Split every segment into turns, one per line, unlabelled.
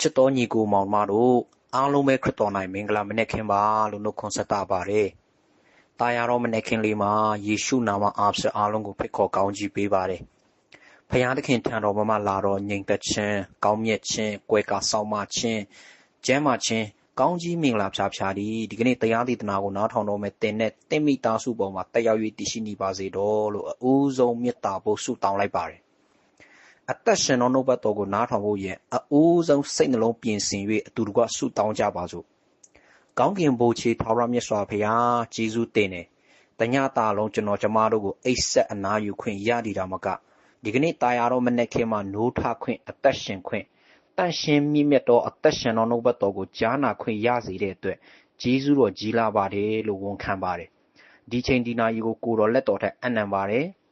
ချစ်တော်ညီကိုမောင်မတို့အားလုံးပဲခရစ်တော်၌မင်္ဂလာမနေ့ခင်ပါလို့နှုတ်ခွန်းဆက်တာပါတယ်။တာယာတော်မနေ့ခင်လေးမှာယေရှုနာမအားဖြင့်အားလုံးကိုဖိတ်ခေါ်ကောင်းချီးပေးပါတယ်။ဖခင်သခင်ထံတော်မှာလာတော့ငြိမ်သက်ခြင်း၊ကောင်းမြတ်ခြင်း၊ကွယ်ကာဆောင်မခြင်း၊ကျမ်းမာခြင်းကောင်းကြီးမင်္ဂလာဖြာဖြာဒီဒီကနေ့တရားဒေသနာကိုနားထောင်တော်မဲ့တင်တဲ့တင့်မိသားစုပေါ်မှာတက်ရောက်၍တည်ရှိနေပါစေတော့လို့အဦးဆုံးမေတ္တာပို့ဆုတောင်းလိုက်ပါတယ် အသက်ရှင်သောနှုတ်ဘတ်တော်ကိုနားထောင်ဖို့ရန်အဦးဆုံးစိတ်နှလုံးပြင်ဆင်၍အတူတကွဆုတောင်းကြပါစို့။ကောင်းကင်ဘုံခြေထာဝရမြတ်စွာဘုရားကျေးဇူးတင်တယ်။တညတာလုံးကျွန်တော်ကျမတို့ကိုအိပ်ဆက်အနာယူခွင့်ရတည်တာမကဒီကနေ့တာယာတော်မနေ့ခင်မှာနိုးထခွင့်အသက်ရှင်ခွင့်တန်ရှင်မြင့်မြတ်သောအသက်ရှင်သောနှုတ်ဘတ်တော်ကိုကြားနာခွင့်ရစေတဲ့အတွက်ကျေးဇူးတော်ကြီးလာပါတယ်လို့ဝန်ခံပါတယ်။ဒီချိန်ဒီနာရီကိုကိုတော်လက်တော်ထက်အနံပါတယ်။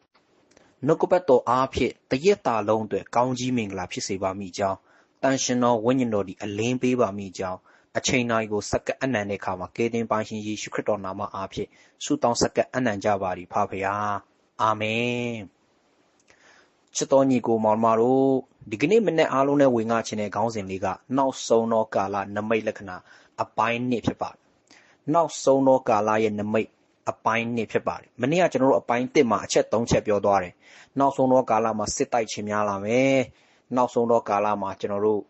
နှုတ်ကပတ်တော်အားဖြင့်တရက်တာလုံးအတွက်ကောင်းကြီးမင်္ဂလာဖြစ်စေပါမိကြောင်းတန်ရှင်တော်ဝိညာဉ်တော်ဒီအလင်းပေးပါမိကြောင်းအချိန်တိုင်းကိုစက္ကအနံတဲ့အခါမှာကေတင်ပိုင်ရှင်ယေရှုခရစ်တော်နာမအားဖြင့်ဆုတောင်းစက္ကအနံကြပါသည်ဖာဖရာအာမင်ချစ်တော်ညီကိုမောင်မတို့ဒီကနေ့မနေ့အားလုံးနဲ့ဝင်ငါခြင်းတဲ့ခေါင်းစဉ်လေးကနောက်ဆုံးသောကာလနမိတ်လက္ခဏာအပိုင်းနှစ်ဖြစ်ပါတယ်နောက်ဆုံးသောကာလရဲ့နမိတ် အပိုင်းနှစ်ဖြစ်ပါတယ်။မနေ့ကကျွန်တော်တို့အပိုင်း1မှာအချက်3ချက်ပြောသွားတယ်။နောက်ဆုံးတော့ကာလမှာစစ်တိုက်ခြင်းများလာမယ်။နောက်ဆုံးတော့ကာလမှာကျွန်တော်တို့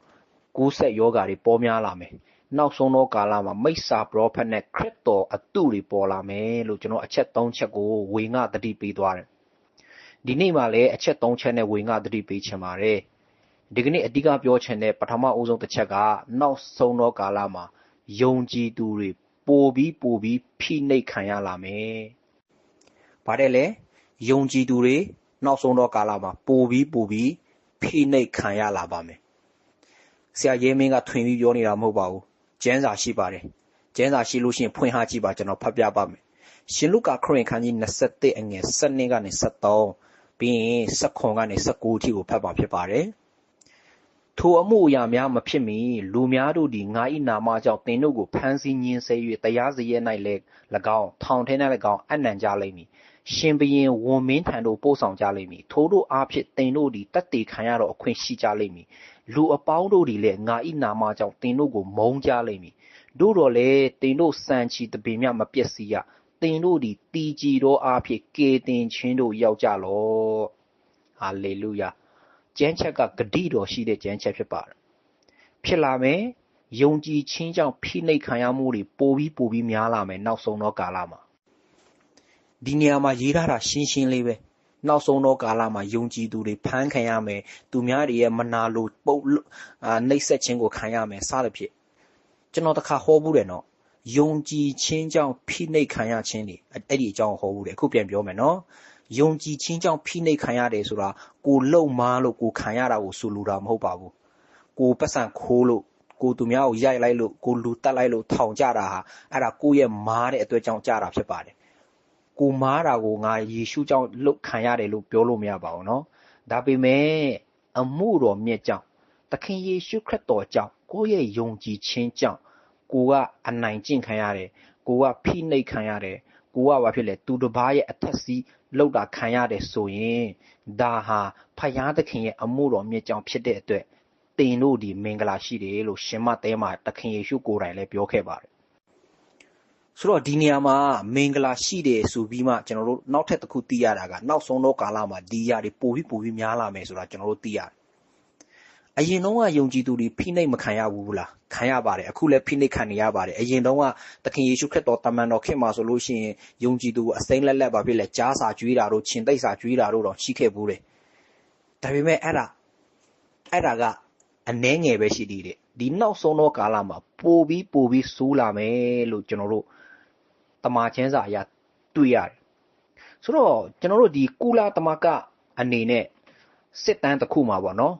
ကူးဆက်ယောဂါတွေပေါ်များလာမယ်။နောက်ဆုံးတော့ကာလမှာမိစ္ဆာပရောဖက်နဲ့ခရစ်တော်အတုတွေပေါ်လာမယ်လို့ကျွန်တော်အချက်3ချက်ကိုဝေငှတတိပေးသွားတယ်။ဒီနေ့မှာလည်းအချက်3ချက်နဲ့ဝေငှတတိပေးချင်ပါတယ်။ဒီကနေ့အဓိကပြောချင်တဲ့ပထမအဦးဆုံးတစ်ချက်ကနောက်ဆုံးတော့ကာလမှာယုံကြည်သူတွေ ပိုပြီးပိုပြီးဖိနှိပ်ခံရလာမယ်။ဘာတဲ့လဲယုံကြည်သူတွေနောက်ဆုံးတော့ကာလမှာပိုပြီးပိုပြီးဖိနှိပ်ခံရလာပါမယ်။ဆရာရဲမင်းကထွင်ပြီးပြောနေတာမဟုတ်ပါဘူး။ကျမ်းစာရှိပါတယ်။ကျမ်းစာရှိလို့ရှိရင်ဖွင့်ဟကြည့်ပါကျွန်တော်ဖတ်ပြပါမယ်။ရှင်လုကာခရစ်ခန်းကြီး21အငယ်7ကနေ73ပြီးရင်19ကနေ19အထိကိုဖတ်ပါဖြစ်ပါတယ်။ ထိုအမှုအရာများမဖြစ်မီလူများတို့သည်ငါ၏နာမကြောင့်သင်တို့ကိုဖမ်းဆီးညှဉ်းဆဲ၍တရားစရပ်၌လည်း၎င်းထောင်ထဲ၌၎င်းအနံ့ကြလိမ့်မည်။ရှင်ဘုရင်ဝန်မင်းထံသို့ပို့ဆောင်ကြလိမ့်မည်။ထိုသို့အားဖြင့်သင်တို့သည်သက်သေခံရသောအခွင့်ရှိကြလိမ့်မည်။လူအပေါင်းတို့သည်လည်းငါ၏နာမကြောင့်သင်တို့ကိုမုန်းကြလိမ့်မည်။သို့သော်လည်းသင်တို့ဆံခြည်ဆံပင်မျှမပျက်စီးရ။သင်တို့သည်တည်ကြည်သောအားဖြင့်ကယ်တင်ခြင်းသို့ရောက်ကြလော့။ဟာလေလုယာ ကျမ်းချက်ကဂတိတော်ရှိတဲ့ကျမ်းချက်ဖြစ်ပါတယ်ဖြစ်လာမယ်ယုံကြည်ခြင်းကြောင့်ဖိနှိပ်ခံရမှုတွေပိုပြီးပိုပြီးများလာမယ်နောက်ဆုံးသောကာလမှာဒီနေရာမှာရေးထားတာရှင်းရှင်းလေးပဲနောက်ဆုံးသောကာလမှာယုံကြည်သူတွေဖမ်းခံရမယ်သူများတွေရဲ့မနာလိုပုတ်နှိပ်စက်ခြင်းကိုခံရမယ်စသဖြင့်ကျွန်တော်တခါဟောဘူးတယ်နော်ယုံကြည်ခြင်းကြောင့်ဖိနှိပ်ခံရခြင်းတွေအဲ့ဒီအကြောင်းဟောဘူးတယ်အခုပြန်ပြောမယ်နော် ယုံကြည်ခြင်းကြောင့်ဖိနှိပ်ခံရတယ်ဆိုတာကိုလုံမားလို့ကိုခံရတာကိုဆိုလိုတာမဟုတ်ပါဘူးကိုပတ်စံခိုးလို့ကိုသူများကိုရိုက်လိုက်လို့ကိုလူတက်လိုက်လို့ထောင်ကြတာဟာအဲ့ဒါကိုရဲ့မားတဲ့အတွက်ကြောင့်ကြတာဖြစ်ပါတယ်ကိုမားတာကိုငါယေရှုကြောင့်လုတ်ခံရတယ်လို့ပြောလို့မရပါဘူးเนาะဒါပေမဲ့အမှုတော်မြတ်ကြောင့်သခင်ယေရှုခရစ်တော်ကြောင့်ကိုရဲ့ယုံကြည်ခြင်းကြောင့်ကိုကအနိုင်ကျင့်ခံရတယ်ကိုကဖိနှိပ်ခံရတယ်ကိုကဘာဖြစ်လဲသူတစ်ပါးရဲ့အသက်စီး လောက်တာခံရတယ်ဆိုရင်ဒါဟာဖယားသခင်ရဲ့အမှုတော်မြတ်ကြောင့်ဖြစ်တဲ့အတွက်တင်တို့ဒီမင်္ဂလာရှိတယ်လို့ရှင်မတဲမှာသခင်ယေရှုကိုယ်တိုင်လည်းပြောခဲ့ပါတယ်ဆိုတော့ဒီနေရာမှာမင်္ဂလာရှိတယ်ဆိုပြီးမှကျွန်တော်တို့နောက်ထပ်တစ်ခုသိရတာကနောက်ဆုံးသောကာလမှာဒီຢာတွေပိုပြီးပိုပြီးများလာမယ်ဆိုတာကျွန်တော်တို့သိရတယ် အရင်တော့ကယုံကြည်သူတွေဖိနှိပ်မခံရဘူးလားခံရပါတယ်အခုလည်းဖိနှိပ်ခံနေရပါတယ်အရင်တော့ကသခင်ယေရှုခရစ်တော်တမန်တော်ခင်မှာဆိုလို့ရှိရင်ယုံကြည်သူအစိမ့်လက်လက်ပါဖြစ်လဲကြားစာကျွေးတာတို့ရှင်သိစာကျွေးတာတို့တော့ရှိခဲ့ဘူးတယ်ဒါပေမဲ့အဲ့ဒါအဲ့ဒါကအနှဲငယ်ပဲရှိသေးတယ်ဒီနောက်ဆုံးသောကာလမှာပိုပြီးပိုပြီးဆိုးလာမယ်လို့ကျွန်တော်တို့တမာချင်းစာအရာတွေ့ရတယ်ဆိုတော့ကျွန်တော်တို့ဒီကုလသမကအနေနဲ့စစ်တမ်းတစ်ခုမှာပေါ့နော်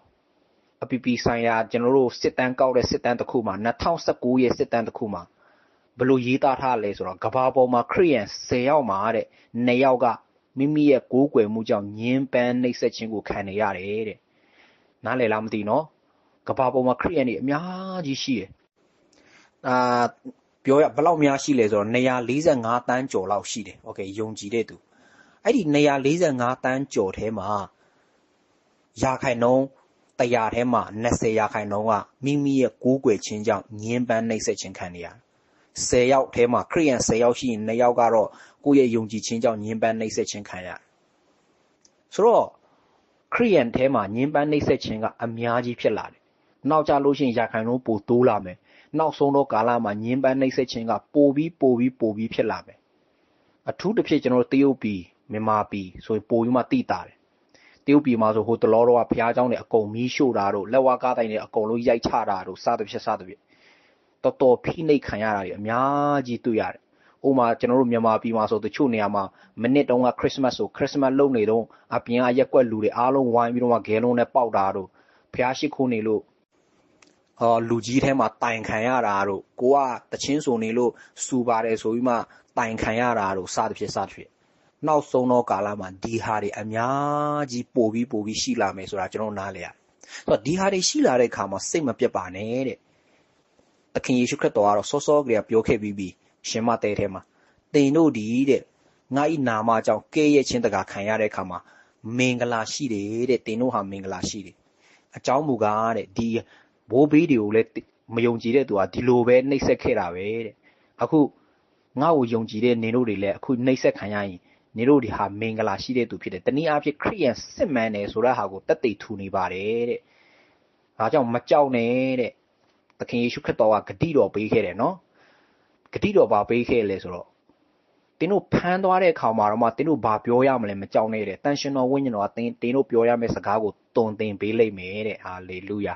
အပီပီဆိုင်ရာကျွန်တော်တို့စစ်တမ်းကောက်တဲ့စစ်တမ်းတစ်ခုမှာ2019ရဲ့စစ်တမ်းတစ်ခုမှာဘလို့ရေးသားထားလဲဆိုတော့ကဘာပေါ်မှာခရီးယန်10ယောက်မှာတဲ့2ယောက်ကမိမိရဲ့ကိုးကွယ်မှုကြောင့်ညင်းပန်းနှိပ်စက်ခြင်းကိုခံနေရတယ်တဲ့နားလည်လားမသိနော်ကဘာပေါ်မှာခရီးယန်တွေအများကြီးရှိတယ်အာပြောရဘယ်လောက်များရှိလဲဆိုတော့245တန်းကျော်လောက်ရှိတယ်โอเคယုံကြည်တဲ့သူအဲ့ဒီ245တန်းကျော်ထဲမှာရာခိုင်နှုန်း တရားထဲမှာ20ရာခိုင်နှုန်းကမိမိရဲ့ကိုးကွယ်ခြင်းကြောင့်ညှင်းပန်းနှိပ်စက်ခြင်းခံနေရတယ်10ယောက်ထဲမှာခရိယန်10ယောက်ရှိရင်2ယောက်ကတော့ကိုယ့်ရဲ့ယုံကြည်ခြင်းကြောင့်ညှင်းပန်းနှိပ်စက်ခြင်းခံရတယ်ဆိုတော့ခရိယန်ထဲမှာညှင်းပန်းနှိပ်စက်ခြင်းကအများကြီးဖြစ်လာတယ်နောက်ကြလို့ရှိရင်ရာခိုင်နှုန်းပိုတိုးလာမယ်နောက်ဆုံးတော့ကာလမှာညှင်းပန်းနှိပ်စက်ခြင်းကပိုပြီးပိုပြီးပိုပြီးဖြစ်လာမယ်အထူးတစ်ဖြစ်ကျွန်တော်တို့တရုတ်ပြည်မြန်မာပြည်ဆိုရင်ပိုပြီးမှတိတာတယ် တရုတ်ပြည်မှာဆိုဟိုတလောတော့ဘုရားကျောင်းတွေအကုန်မီးရှို့တာတို့လက်ဝါးကားတိုင်းတွေအကုန်လုံးရိုက်ချတာတို့စသဖြင့်စသဖြင့်တော်တော်ဖိနှိပ်ခံရတာတွေအများကြီးတွေ့ရတယ်။ဥပမာကျွန်တော်တို့မြန်မာပြည်မှာဆိုတချို့နေရာမှာမနစ်တုန်းကခရစ်စမတ်ဆိုခရစ်စမတ်လုံနေတော့အပြင်အရက်ကွက်လူတွေအားလုံးဝိုင်းပြီးတော့ဂဲလုံးနဲ့ပေါက်တာတို့ဘုရားရှိခိုးနေလို့အာလူကြီးထဲမှာတိုင်ခံရတာတို့ကိုကတချင်းစုံနေလို့စူပါတယ်ဆိုပြီးမှတိုင်ခံရတာတို့စသဖြင့်စသဖြင့် နောက်ဆုံးသောကာလမှာဒီဟာတွေအများကြီးပိုပြီးပိုပြီးရှိလာမယ်ဆိုတာကျွန်တော်နားလည်ရတယ်။ဆိုတော့ဒီဟာတွေရှိလာတဲ့အခါမှာစိတ်မပြတ်ပါနဲ့တဲ့။သခင်ယေရှုခရစ်တော်ကတော့စောစောကလေးကပြောခဲ့ပြီးပြီရှင်မတဲထဲမှာတင်တို့ဒီတဲ့ငါဤနာမကြောင့်ကဲရဲ့ချင်းတကာခံရတဲ့အခါမှာမင်္ဂလာရှိတယ်တဲ့တင်တို့ဟာမင်္ဂလာရှိတယ်။အကြောင်းမူကားတဲ့ဒီဘိုးဘေးတွေကိုလည်းမယုံကြည်တဲ့သူကဒီလိုပဲနှိပ်စက်ခဲ့တာပဲတဲ့။အခုငါ့ကိုယုံကြည်တဲ့နေတို့တွေလည်းအခုနှိပ်စက်ခံရရင် နေတို့ဒီဟာမင်္ဂလာရှိတဲ့သူဖြစ်တယ်။တနည်းအားဖြင့်ခရိယန်စစ်မှန်တယ်ဆိုတဲ့ဟာကိုတက်သိထူနေပါတယ်တဲ့။ဒါကြောင့်မကြောက်နဲ့တဲ့။သခင်ယေရှုခရစ်တော်ကဂတိတော်ပေးခဲ့တယ်နော်။ဂတိတော်ဘာပေးခဲ့လဲဆိုတော့တင်းတို့ဖမ်းသွားတဲ့အခါမှာတော့မှတင်းတို့ဘာပြောရမလဲမကြောက်နဲ့တဲ့။တန်ရှင်တော်ဝိညာဉ်တော်ကတင်းတင်းတို့ပြောရမယ့်စကားကိုတုံသင်ပေးလိမ့်မယ်တဲ့။ဟာလေလုယာ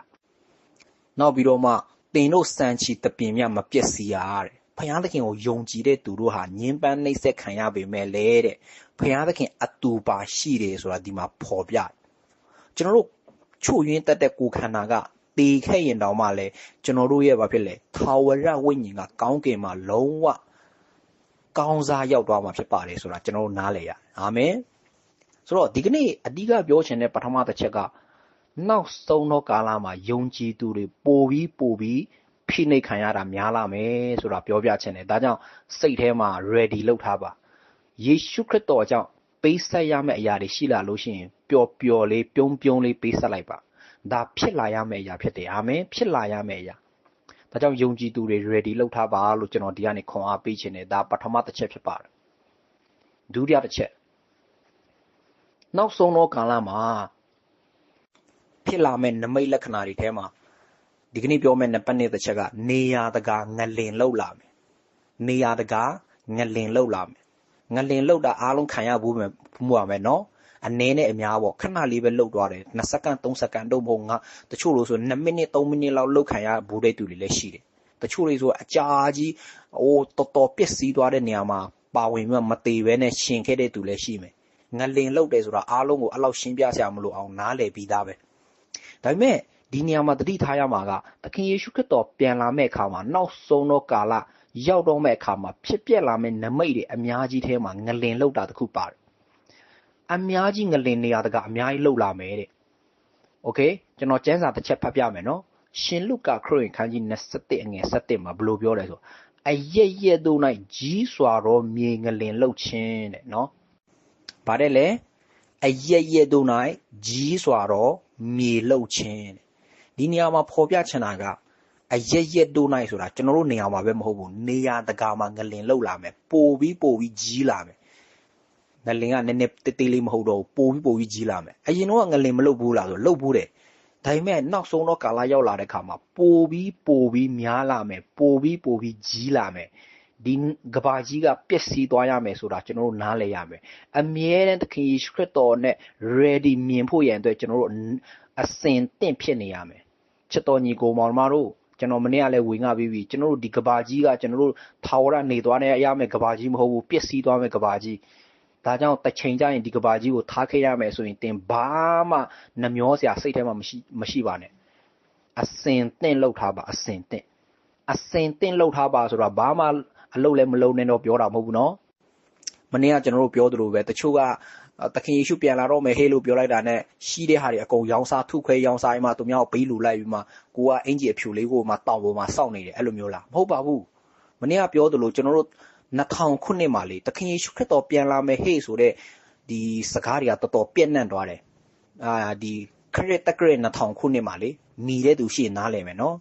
။နောက်ပြီးတော့မှတင်းတို့စံချီတပင်မြမပျက်စီးရတဲ့ ဖယားသခင်ကိုယုံကြည်တဲ့သူတို့ဟာညှင်းပန်းနှိပ်စက်ခံရပေမဲ့လေတဲ့ဖယားသခင်အတူပါရှိတယ်ဆိုတာဒီမှာဖော်ပြကျွန်တော်တို့ချို့ယွင်းတက်တဲ့ကိုခန္ဓာကတေခဲ့ရင်တောင်မှလည်းကျွန်တော်တို့ရဲ့ဘာဖြစ်လဲထာဝရဝိညာဉ်ကကောင်းကင်မှာလုံးဝကောင်းစားရောက်သွားမှာဖြစ်ပါတယ်ဆိုတာကျွန်တော်တို့နားလည်ရတယ်အာမင်ဆိုတော့ဒီကနေ့အဓိကပြောချင်တဲ့ပထမတစ်ချက်ကနောက်ဆုံးသောကာလမှာယုံကြည်သူတွေပိုပြီးပိုပြီး ဖိနှိပ်ခံရတာများလာမယ်ဆိုတာပြောပြချင်တယ်ဒါကြောင့်စိတ်ထဲမှာ ready လုပ်ထားပါယေရှုခရစ်တော်ကြောင့်ပေးဆက်ရမယ့်အရာတွေရှိလာလို့ရှိရင်ပျော်ပျော်လေးပြုံးပြုံးလေးပေးဆက်လိုက်ပါဒါဖြစ်လာရမယ့်အရာဖြစ်တယ်အာမင်ဖြစ်လာရမယ့်အရာဒါကြောင့်ယုံကြည်သူတွေ ready လုပ်ထားပါလို့ကျွန်တော်ဒီကနေခွန်အားပေးခြင်းတယ်ဒါပထမတစ်ချက်ဖြစ်ပါတယ်ဒုတိယတစ်ချက်နောက်ဆုံးသောကာလမှာဖြစ်လာမယ့်နမိတ်လက္ခဏာတွေထဲမှာ ဒီကနေ့ပြောမယ့်နံပါတ်1တစ်ချက်ကနေရာတကာငလင်လောက်လာမယ်နေရာတကာငလင်လောက်လာမယ်ငလင်လောက်တာအားလုံးခံရဘူးမယ်မှုရမယ်နော်အနည်းနဲ့အများပေါ့ခဏလေးပဲလှုပ်သွားတယ်2စက္ကန့်3စက္ကန့်တော့မဟုတ်ငါတချို့လို့ဆို2မိနစ်3မိနစ်လောက်လှုပ်ခံရဘူးတဲ့သူတွေလည်းရှိတယ်တချို့တွေဆိုအကြာကြီးအိုးတော်တော်ပျက်စီးသွားတဲ့နေရာမှာပါဝင်ပြီးမသေးဘဲနဲ့ရှင်ခဲ့တဲ့သူလည်းရှိမယ်ငလင်လှုပ်တယ်ဆိုတာအားလုံးကိုအဲ့လောက်ရှင်းပြစရာမလိုအောင်နားလည်ပြီးသားပဲဒါပေမဲ့ ဒီနေရာမှာသတိထားရမှာကသခင်ယေရှုခရစ်တော်ပြန်လာမယ့်အခါမှာနောက်ဆုံးသောကာလရောက်တော့မယ့်အခါမှာဖြစ်ပျက်လာမယ့်နမိတ်တွေအများကြီးထဲမှာငလင်လောက်တာတခုပါတယ်။အများကြီးငလင်နေရာတကအများကြီးလောက်လာမယ်တဲ့။ Okay ကျွန်တော်ကျမ်းစာတစ်ချက်ဖတ်ပြမယ်နော်။ရှင်လုကာခရစ်ဝင်ခန်းကြီး27အငယ်17မှာဘယ်လိုပြောလဲဆိုအရရဲ့တို့၌ကြီးစွာသောမြေငလင်လောက်ခြင်းတဲ့နော်။ဗါတယ်လေအရရဲ့တို့၌ကြီးစွာသောမြေလောက်ခြင်းတဲ့ ဒီနေရာမှာဖော်ပြချင်တာကအရက်ရက်တို့နိုင်ဆိုတာကျွန်တော်တို့နေရာမှာပဲမဟုတ်ဘူးနေရာတကာမှာငလင်လောက်လာမယ်ပိုပြီးပိုပြီးကြီးလာမယ်ငလင်ကနည်းနည်းတေးသေးလေးမဟုတ်တော့ဘူးပိုပြီးပိုပြီးကြီးလာမယ်အရင်တော့ငလင်မလုပ်ဘူးလားဆိုလုပ်ဘူးတယ်ဒါပေမဲ့နောက်ဆုံးတော့ကာလရောက်လာတဲ့ခါမှာပိုပြီးပိုပြီးများလာမယ်ပိုပြီးပိုပြီးကြီးလာမယ်ဒီကဘာကြီးကပျက်စီးသွားရမယ်ဆိုတာကျွန်တော်တို့နားလည်ရမယ်အမြဲတမ်းသခင်ယေရှုခရစ်တော်နဲ့ ready မြင်ဖို့ရန်အတွက်ကျွန်တော်တို့အစင်တင့်ဖြစ်နေရမယ် ချစ်တော်ညီကိုမောင်မတို့ကျွန်တော်မနေ့ကလည်းဝင်ငါပြီးပြီကျွန်တော်တို့ဒီကဘာကြီးကကျွန်တော်တို့ထာဝရနေသွားတဲ့အရာမဲ့ကဘာကြီးမဟုတ်ဘူးပျက်စီးသွားမဲ့ကဘာကြီးဒါကြောင့်တစ်ချိန်ကျရင်ဒီကဘာကြီးကိုထားခဲ့ရမယ်ဆိုရင်တင်ဘာမှနှမျောစရာစိတ်ထဲမှာမရှိမရှိပါနဲ့အစင်တင့်လောက်ထားပါအစင်တင့်အစင်တင့်လောက်ထားပါဆိုတော့ဘာမှအလုပ်လည်းမလုပ်နဲ့တော့ပြောတာမဟုတ်ဘူးနော်မနေ့ကကျွန်တော်တို့ပြောသလိုပဲတချို့က သခင်ယေရှုပြန်လာတော့မယ်ဟေးလို့ပြောလိုက်တာနဲ့ရှိတဲ့ဟာတွေအကုန်ရောင်းစားထုခွဲရောင်းစားပြီးမှသူများကိုပေးလူလိုက်ပြီးမှကိုကအင်ဂျီအဖြူလေးကိုမှတောင်ပေါ်မှာစောင့်နေတယ်အဲ့လိုမျိုးလားမဟုတ်ပါဘူးမနေ့ကပြောသလိုကျွန်တော်တို့2000ခုနှစ်မှာလေသခင်ယေရှုခရစ်တော်ပြန်လာမယ်ဟေးဆိုတဲ့ဒီစကားတွေကတော်တော်ပြည့်နှံ့သွားတယ်အာဒီခရစ်တက္ကရာ2000ခုနှစ်မှာလေမိတဲ့သူရှိရင်နားလည်မယ်နော်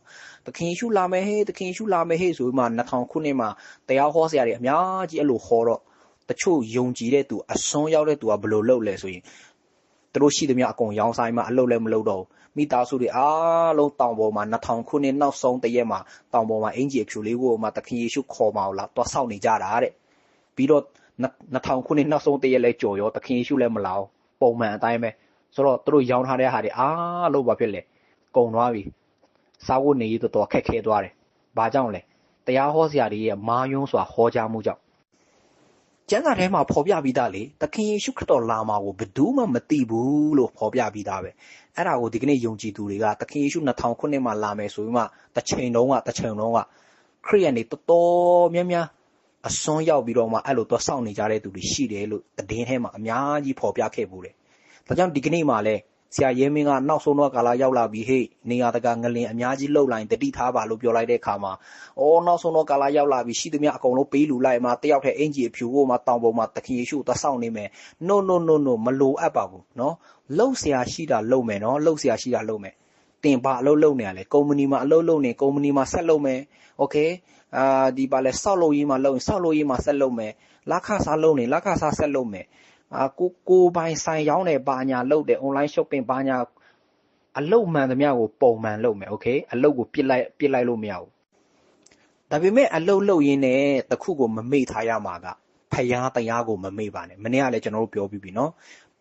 သခင်ယေရှုလာမယ်ဟေးသခင်ယေရှုလာမယ်ဟေးဆိုပြီးမှ2000ခုနှစ်မှာတရားဟောဆရာတွေအများကြီးအဲ့လိုဟောတော့ တချို့ယုံကြည်တဲ့သူအစွန်းရောက်တဲ့သူကဘယ်လိုလုပ်လဲဆိုရင်သူတို့ရှိသမျှအကုန်ရောင်းဆိုင်မှာအလုပ်လည်းမလုပ်တော့ဘူးမိသားစုတွေအားလုံးတောင်ပေါ်မှာ2000ခုနှစ်နောက်ဆုံးတရက်မှာတောင်ပေါ်မှာအင်ဂျီအဖြူလေးကိုမှသခင်ယေရှုခေါ်มาလာတော့စောင့်နေကြတာတဲ့ပြီးတော့2000ခုနှစ်နောက်ဆုံးတရက်လဲကြော်ရောသခင်ယေရှုလည်းမလာဘူးပုံမှန်အတိုင်းပဲဆိုတော့သူတို့ရောင်းထားတဲ့ဟာတွေအားလုံးဘာဖြစ်လဲကုန်သွားပြီစားဖို့နေရတော့တော်ခက်ခဲသွားတယ်ဘာကြောင့်လဲတရားဟောဆရာတွေရဲ့မာယွန်းစွာဟောကြားမှုကြောင့် ကျမ်းစာထဲမှာဖော်ပြပြီးသားလေသခင်ယေရှုခရစ်တော်လာမှာကိုဘယ်သူမှမသိဘူးလို့ဖော်ပြပြီးသားပဲအဲ့ဒါကိုဒီကနေ့ယုံကြည်သူတွေကသခင်ယေရှု2000ခုနှစ်မှာလာမယ်ဆိုပြီးမှတစ်ချိန်လုံးကတစ်ချိန်လုံးကခရိယန်တွေတော်တော်များများအစွန်းရောက်ပြီးတော့မှအဲ့လိုတော့စောင့်နေကြတဲ့သူတွေရှိတယ်လို့တည်င်းထဲမှာအများကြီးဖော်ပြခဲ့ပူတယ်။ဒါကြောင့်ဒီကနေ့မှာလည်း ဆရာရဲမင်းကနောက်ဆုံးတော့ကာလရောက်လာပြီဟေ့နေရတကငလင်အများကြီးလှုပ်လိုက်တတိထားပါလို့ပြောလိုက်တဲ့အခါမှာအော်နောက်ဆုံးတော့ကာလရောက်လာပြီရှိသမျှအကုန်လုံးပေးလူလိုက်မှာတယောက်တည်းအင်ဂျီအဖြူကိုမှတောင်ပေါ်မှာသခင်ယေရှုသွားဆောင်နေမယ် no no no no မလိုအပ်ပါဘူးเนาะလှုပ်ဆရာရှိတာလှုပ်မယ်เนาะလှုပ်ဆရာရှိတာလှုပ်မယ်တင်ပါအလုပ်လုပ်နေရလဲကုမ္ပဏီမှာအလုပ်လုပ်နေကုမ္ပဏီမှာဆက်လုပ်မယ်โอเคအာဒီပါလဲစောက်လုပ်ရေးမှာလုပ်ရင်စောက်လုပ်ရေးမှာဆက်လုပ်မယ်လက်ခစားလုပ်နေလက်ခစားဆက်လုပ်မယ် အာကိုကိုပိုင်ဆိုင်ရောင်းတယ်ဘာညာလုပ်တယ် online shopping ဘာညာအလုတ်မှန်သမျှကိုပုံမှန်လုပ်မယ်โอเคအလုတ်ကိုပြစ်လိုက်ပြစ်လိုက်လို့မရဘူးဒါပေမဲ့အလုတ်လုပ်ရင်းနဲ့တခုကိုမမေ့ထားရမှာကဖယားတရားကိုမမေ့ပါနဲ့မနေ့ကလည်းကျွန်တော်တို့ပြောပြီးပြီเนาะ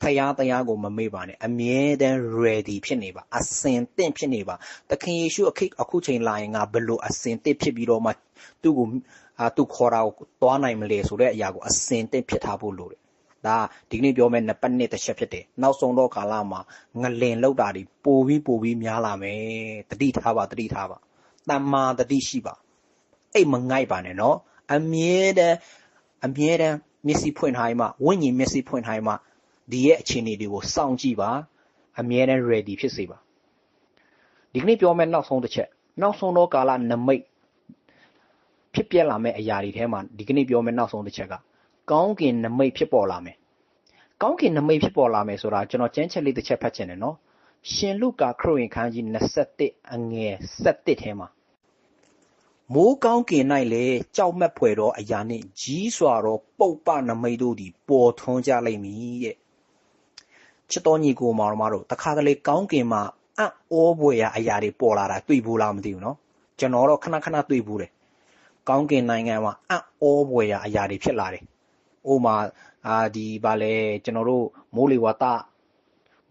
ဖယားတရားကိုမမေ့ပါနဲ့အမြဲတမ်း ready ဖြစ်နေပါအစင်တင့်ဖြစ်နေပါသခင်ယေရှုအခအခုချိန်လာရင်ငါဘလို့အစင်တင့်ဖြစ်ပြီးတော့မှသူ့ကိုအာသူခေါ်တာကိုသွားနိုင်မလဲဆိုတဲ့အရာကိုအစင်တင့်ဖြစ်ထားဖို့လိုတယ် ဒါဒီကနေ့ပြောမယ့်နှစ်ပတ်နှစ်တစ်ချက်ဖြစ်တယ်နောက်ဆုံးတော့ကာလမှာငလင်လောက်တာတွေပိုပြီးပိုပြီးများလာမယ်တတိထားပါတတိထားပါတမ္မာတတိရှိပါအိတ်မငိုက်ပါနဲ့နော်အမြဲတမ်းအမြဲတမ်းမျက်စိဖွင့်ထားမှဝိညာဉ်မျက်စိဖွင့်ထားမှဒီရဲ့အခြေအနေတွေကိုစောင့်ကြည့်ပါအမြဲတမ်း ready ဖြစ်စေပါဒီကနေ့ပြောမယ့်နောက်ဆုံးတစ်ချက်နောက်ဆုံးတော့ကာလနမိတ်ဖြစ်ပြလာမယ့်အရာတွေထဲမှာဒီကနေ့ပြောမယ့်နောက်ဆုံးတစ်ချက်က ကောင်းကင်နမိတ်ဖြစ်ပေါ်လာမယ်။ကောင်းကင်နမိတ်ဖြစ်ပေါ်လာမယ်ဆိုတာကျွန်တော်ကျမ်းချက်လေးတစ်ချက်ဖတ်ချင်တယ်နော်။ရှင်လုကာခရစ်ဝင်ခန်းကြီး21အငယ်7ထဲမှာမိုးကောင်းကင်၌လေကြောက်မက်ဖွယ်သောအရာနှင့်ကြီးစွာသောပုပ်ပနမိတ်တို့သည်ပေါ်ထွန်းကြလိမ့်မည်တဲ့။ချစ်တော်ညီကိုမောင်တို့တို့တခါတလေကောင်းကင်မှာအံ့ဩဖွယ်ရာအရာတွေပေါ်လာတာတွေ့ဘူးလားမသိဘူးနော်။ကျွန်တော်တော့ခဏခဏတွေ့ဘူးတယ်။ကောင်းကင်နိုင်ငံမှာအံ့ဩဖွယ်ရာအရာတွေဖြစ်လာတယ်။ ဥမာအာဒီဗာလဲကျွန်တော်တို့မိုးလေဝသ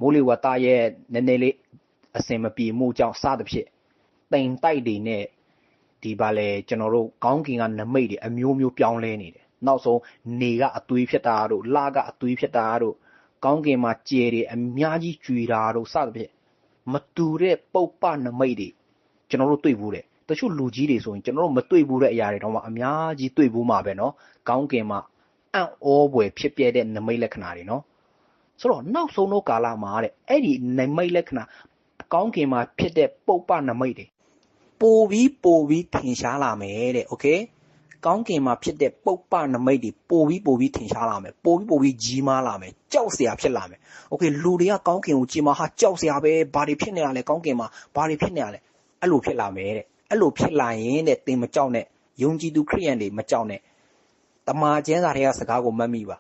မိုးလေဝသရဲ့နည်းနည်းလေးအစင်မပြေမှုကြောင့်စသဖြင့်တိမ်တိုက်တွေနဲ့ဒီဗာလဲကျွန်တော်တို့ကောင်းကင်ကနမိတ်တွေအမျိုးမျိုးပြောင်းလဲနေတယ်နောက်ဆုံးနေကအသွေးဖြစ်တာတို့လကအသွေးဖြစ်တာတို့ကောင်းကင်မှာကြယ်တွေအများကြီးကြွေတာတို့စသဖြင့်မတူတဲ့ပုပ်ပနမိတ်တွေကျွန်တော်တို့တွေ့ဘူးတယ်တချို့လူကြီးတွေဆိုရင်ကျွန်တော်တို့မတွေ့ဘူးတဲ့အရာတွေတော့မှအများကြီးတွေ့ဘူးမှာပဲเนาะကောင်းကင်မှာ အံ့ဩဖွယ်ဖြစ်ပြတဲ့နမိတ်လက္ခဏာတွေနော်ဆိုတော့နောက်ဆုံးသောကာလမှာတဲ့အဲ့ဒီနမိတ်လက္ခဏာကောင်းကင်မှာဖြစ်တဲ့ပုပ္ပနမိတ်တွေပိုပြီးပိုပြီးထင်ရှားလာမယ်တဲ့โอเคကောင်းကင်မှာဖြစ်တဲ့ပုပ္ပနမိတ်တွေပိုပြီးပိုပြီးထင်ရှားလာမယ်ပိုပြီးပိုပြီးကြီးမားလာမယ်ကြောက်စရာဖြစ်လာမယ်โอเคလူတွေကကောင်းကင်ကိုကြည်မာဟာကြောက်စရာပဲဘာတွေဖြစ်နေရလဲကောင်းကင်မှာဘာတွေဖြစ်နေရလဲအဲ့လိုဖြစ်လာမယ်တဲ့အဲ့လိုဖြစ်လာရင်တဲ့သင်မကြောက်နဲ့ယုံကြည်သူခရိယန်တွေမကြောက်နဲ့ တမာကျင်းစာတွေကစကားကိုမှတ်မိပါ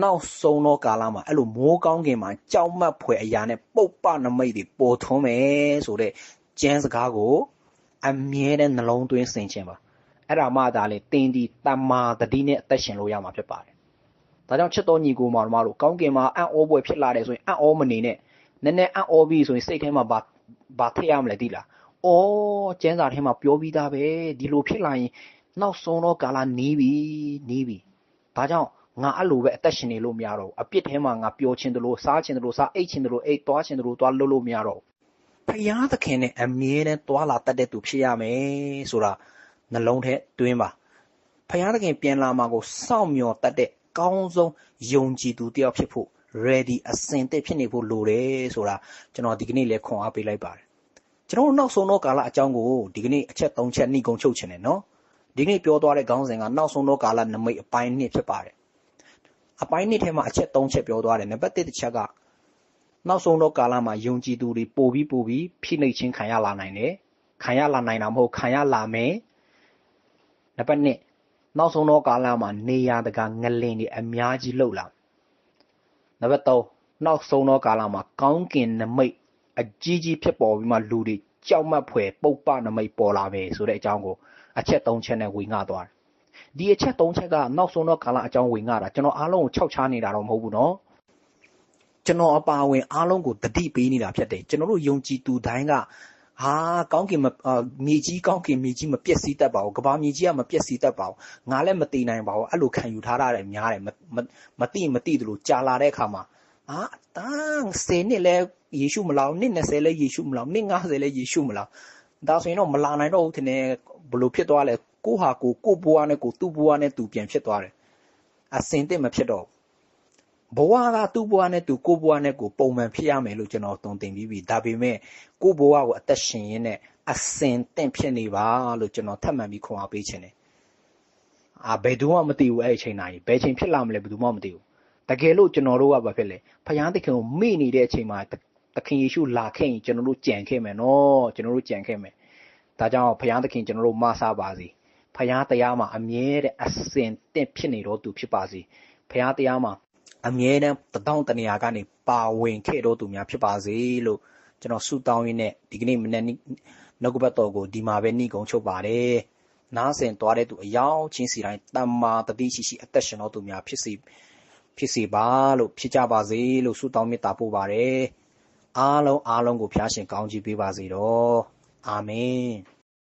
နောက်ဆုံးသောကာလမှာအဲ့လိုမိုးကောင်းကင်မှာကြောက်မက်ဖွယ်အရာနဲ့ပုတ်ပနမိတ်တွေပေါ်ထွန်းမယ်ဆိုတဲ့ကျမ်းစကားကိုအမြဲတမ်းနှလုံးသွင်းဆင်ခြင်ပါအဲ့ဒါမှသာလေတင်းဒီတမာတတိနဲ့အသက်ရှင်လို့ရမှာဖြစ်ပါတယ်ဒါကြောင့်ချစ်တော်ညီကိုမောင်တို့ကောင်းကင်မှာအံ့ဩဖွယ်ဖြစ်လာတယ်ဆိုရင်အံ့ဩမနေနဲ့နည်းနည်းအံ့ဩပြီးဆိုရင်စိတ်ထဲမှာဘာဘာထည့်ရမလဲသိလား။အော်ကျန်းစာထဲမှာပြောပြီးသားပဲဒီလိုဖြစ်လာရင် နောက်ဆုံးတော့ကာလနီးပြီနီးပြီဒါကြောင့်ငါအဲ့လိုပဲအသက်ရှင်နေလို့မရတော့ဘူးအပြစ်ထဲမှာငါပျော်ချင်တယ်လို့စားချင်တယ်လို့စားအိတ်ချင်တယ်လို့အိတ်သွားချင်တယ်လို့သွားလုပ်လို့မရတော့ဘူးဖယားသခင်နဲ့အမြဲတမ်းသွားလာတတ်တဲ့သူဖြစ်ရမယ်ဆိုတာနှလုံးထဲတွင်းပါဖယားသခင်ပြန်လာမှာကိုစောင့်မျှော်တတ်တဲ့ကောင်းဆုံးယုံကြည်သူတယောက်ဖြစ်ဖို့ ready အစင်တက်ဖြစ်နေဖို့လိုတယ်ဆိုတာကျွန်တော်ဒီကနေ့လည်းခွန်အားပေးလိုက်ပါတယ်ကျွန်တော်နောက်ဆုံးတော့ကာလအကြောင်းကိုဒီကနေ့အချက်၃ချက်နှိကုံချုပ်ချင်တယ်နော် ဒီနေ့ပြောသွားတဲ့ခေါင်းစဉ်ကနောက်ဆုံးသောကာလနမိတ်အပိုင်းနှစ်ဖြစ်ပါတယ်အပိုင်းနှစ်ထဲမှာအချက်၃ချက်ပြောသွားတယ်နံပါတ်၁တစ်ချက်ကနောက်ဆုံးတော့ကာလမှာယုံကြည်သူတွေပို့ပြီးပို့ပြီးဖိနှိပ်ခြင်းခံရလာနိုင်တယ်ခံရလာနိုင်တာမဟုတ်ခံရလာမယ်နံပါတ်1နောက်ဆုံးတော့ကာလမှာနေရတကငလင်တွေအများကြီးလှုပ်လာနံပါတ်3နောက်ဆုံးတော့ကာလမှာကောင်းကင်နမိတ်အကြီးကြီးဖြစ်ပေါ်ပြီးမှလူတွေကြောက်မက်ဖွယ်ပုပ်ပနမိတ်ပေါ်လာမယ်ဆိုတဲ့အကြောင်းကို အချက်၃ချက်နဲ့ဝေငှသွားတယ်ဒီအချက်၃ချက်ကနောက်ဆုံးတော့ကာလအကြောင်းဝေငှတာကျွန်တော်အားလုံးကိုခြောက်ချားနေတာတော့မဟုတ်ဘူးနော်ကျွန်တော်အပါအဝင်အားလုံးကိုတတိပေးနေတာဖြစ်တယ်ကျွန်တော်တို့ယုံကြည်သူတိုင်းကဟာကောင်းကင်မမြေကြီးကောင်းကင်မြေကြီးမပြက်စီးတတ်ပါဘူးကဘာမြေကြီးကမပြက်စီးတတ်ပါဘူးငါလည်းမသိနိုင်ပါဘူးအဲ့လိုခံယူထားရတယ်များတယ်မသိမသိသလိုကြာလာတဲ့အခါမှာဟာတန်း10နှစ်လဲယေရှုမလောက်နှစ်20လဲယေရှုမလောက်နှစ်90လဲယေရှုမလောက် ဒါဆိုရင်တော့မလာနိုင်တော့ဘူးထင်တယ်ဘလို့ဖြစ်သွားလဲကိုဟာကိုကိုဘွားနဲ့ကိုသူ့ဘွားနဲ့သူပြန်ဖြစ်သွားတယ်အစင်တစ်မဖြစ်တော့ဘဝကသူ့ဘဝနဲ့သူကိုဘဝနဲ့ကိုပုံမှန်ဖြစ်ရမယ်လို့ကျွန်တော်တုံတင်ပြီးပြီဒါပေမဲ့ကိုဘဝကိုအသက်ရှင်ရင်းနဲ့အစင်တင့်ဖြစ်နေပါလို့ကျွန်တော်ထပ်မံပြီးခွန်အားပေးခြင်းတယ်အာဘယ်သူမှမသိဘူးအဲ့အချိန်တိုင်းဘယ်ချိန်ဖြစ်လာမလဲဘယ်သူမှမသိဘူးတကယ်လို့ကျွန်တော်တို့ကဘာဖြစ်လဲဖယားသခင်ကိုမေ့နေတဲ့အချိန်မှာ သခင်ယေရှုလာခဲ့ရင်ကျွန်တော်တို့ကြံခဲ့မယ်နော်ကျွန်တော်တို့ကြံခဲ့မယ်ဒါကြောင့်ဖယားသခင်ကျွန်တော်တို့မဆာပါစေဖယားတရားမှာအမြဲတဲ့အစင်တင့်ဖြစ်နေတော့သူဖြစ်ပါစေဖယားတရားမှာအမြဲတမ်းတတောင်းတနေရာကနေပါဝင်ခဲ့တော့သူများဖြစ်ပါစေလို့ကျွန်တော်ဆုတောင်းရင်းနဲ့ဒီကနေ့မနေ့နှုတ်ကပတ်တော်ကိုဒီမှာပဲနှိကုံချုပ်ပါတယ်နားဆင်သွားတဲ့သူအယောင်ချင်းစီတိုင်းတမ္မာတတိရှိရှိအသက်ရှင်တော်သူများဖြစ်စေဖြစ်စေပါလို့ဖြစ်ကြပါစေလို့ဆုတောင်းမေတ္တာပို့ပါတယ် အားလုံးအားလုံးကိုဖျားရှင်ကောင်းချီးပေးပါစေတော့အာမင်